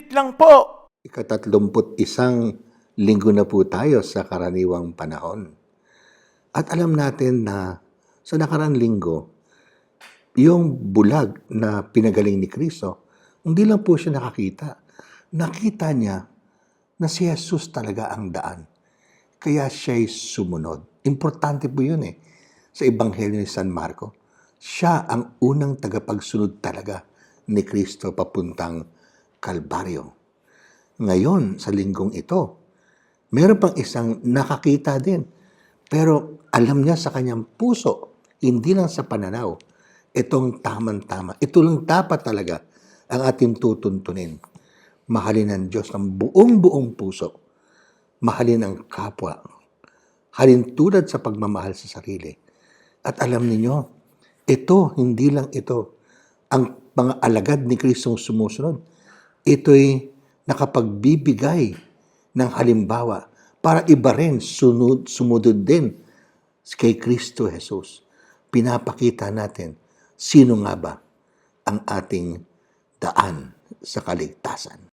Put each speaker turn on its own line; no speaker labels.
Saglit lang po.
Ikatatlumput isang linggo na po tayo sa karaniwang panahon. At alam natin na sa nakarang linggo, yung bulag na pinagaling ni Kristo, hindi lang po siya nakakita. Nakita niya na si Jesus talaga ang daan. Kaya siya'y sumunod. Importante po yun eh. Sa Ebanghelyo ni San Marco, siya ang unang tagapagsunod talaga ni Kristo papuntang Kalbaryo. Ngayon, sa linggong ito, meron pang isang nakakita din. Pero alam niya sa kanyang puso, hindi lang sa pananaw, itong tamang-tama. Ito lang dapat talaga ang ating tutuntunin. Mahalin ang Diyos ng buong-buong puso. Mahalin ang kapwa. Halin tulad sa pagmamahal sa sarili. At alam ninyo, ito, hindi lang ito, ang mga alagad ni Kristong sumusunod. Ito'y nakapagbibigay ng halimbawa para iba rin sunod, sumunod din kay Kristo Jesus. Pinapakita natin sino nga ba ang ating daan sa kaligtasan.